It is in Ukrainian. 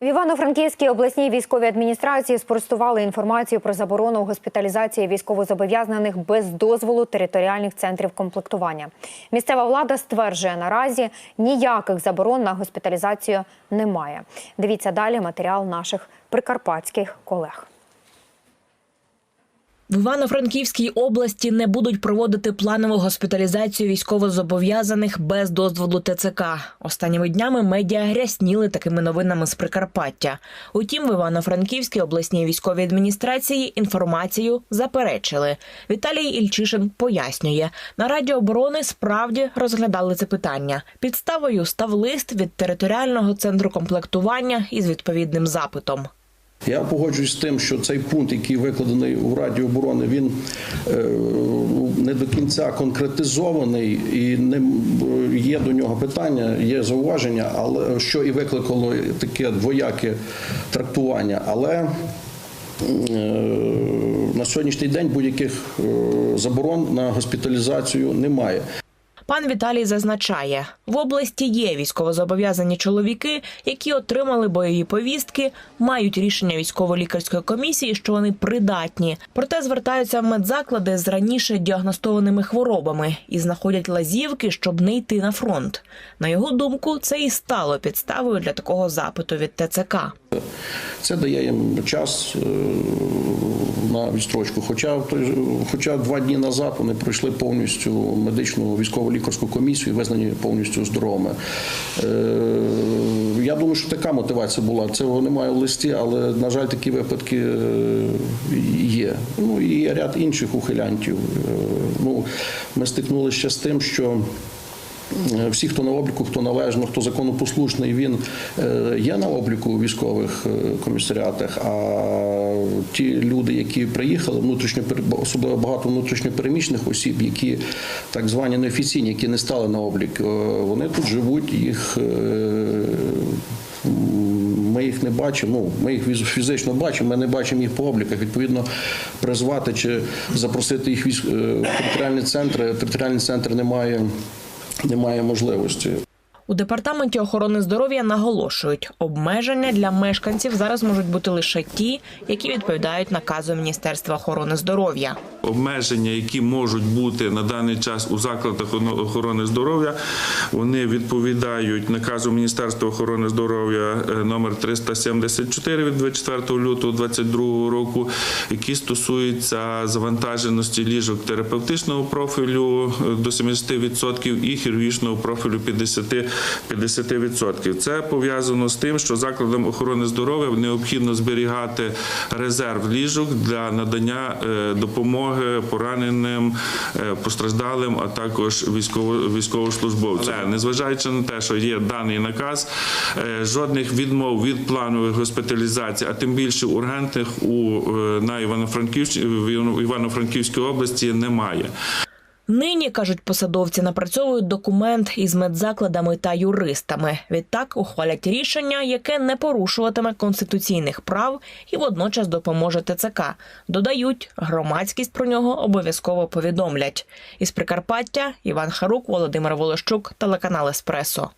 В Івано-Франківській обласній військовій адміністрації спростували інформацію про заборону госпіталізації військовозобов'язаних без дозволу територіальних центрів комплектування. Місцева влада стверджує, наразі ніяких заборон на госпіталізацію немає. Дивіться далі матеріал наших прикарпатських колег. В Івано-Франківській області не будуть проводити планову госпіталізацію військовозобов'язаних без дозволу ТЦК. Останніми днями медіа грясніли такими новинами з Прикарпаття. Утім, в Івано-Франківській обласній військовій адміністрації інформацію заперечили. Віталій Ільчишин пояснює, на Раді оборони справді розглядали це питання. Підставою став лист від територіального центру комплектування із відповідним запитом. Я погоджуюсь з тим, що цей пункт, який викладений у Раді оборони, він е, не до кінця конкретизований і не є до нього питання, є зауваження, але що і викликало таке двояке трактування. Але е, на сьогоднішній день будь-яких е, заборон на госпіталізацію немає. Пан Віталій зазначає, в області є військовозобов'язані чоловіки, які отримали бойові повістки, мають рішення військово-лікарської комісії, що вони придатні. Проте звертаються в медзаклади з раніше діагностованими хворобами і знаходять лазівки, щоб не йти на фронт. На його думку, це і стало підставою для такого запиту від ТЦК. Це дає їм час е, на відстрочку. Хоча, хоча два дні назад вони пройшли повністю медичну військово-лікарську комісію визнані повністю здоровими. Е, Я думаю, що така мотивація була. Цього немає в листі, але, на жаль, такі випадки е, є. Ну і ряд інших ухилянтів. Е, Ну, ми стикнулися з тим, що. Е, Всі, хто на обліку, хто належно, хто законопослушний, він е, є на обліку у військових е, комісаріатах. А ті люди, які приїхали, внутрішньо особливо багато внутрішньопереміщених осіб, які так звані неофіційні, які не стали на облік, вони тут живуть, їх. Ми їх не бачимо. Ну ми їх фізично бачимо. Ми не бачимо їх по обліках. Відповідно, призвати чи запросити їх в територіальні центри. Територіальний центр не має, немає можливості. У департаменті охорони здоров'я наголошують, обмеження для мешканців зараз можуть бути лише ті, які відповідають наказу Міністерства охорони здоров'я. обмеження, які можуть бути на даний час у закладах охорони здоров'я, вони відповідають наказу Міністерства охорони здоров'я е, номер 374 від 24 лютого 2022 року, які стосуються завантаженості ліжок терапевтичного профілю е, до 70% і хірургічного профілю 50%. 50%. Це пов'язано з тим, що закладам охорони здоров'я необхідно зберігати резерв ліжок для надання е, допомоги пораненим, е, постраждалим, а також військово- військовослужбовцям. Але незважаючи на те, що є даний наказ, е, жодних відмов від планових госпіталізацій, а тим більше ургентних у на Івано-Франківській Івано-Франківській області немає. Нині кажуть посадовці, напрацьовують документ із медзакладами та юристами. Відтак ухвалять рішення, яке не порушуватиме конституційних прав і водночас допоможе ТЦК. Додають, громадськість про нього обов'язково повідомлять. Із Прикарпаття Іван Харук, Володимир Волощук, телеканал Еспресо.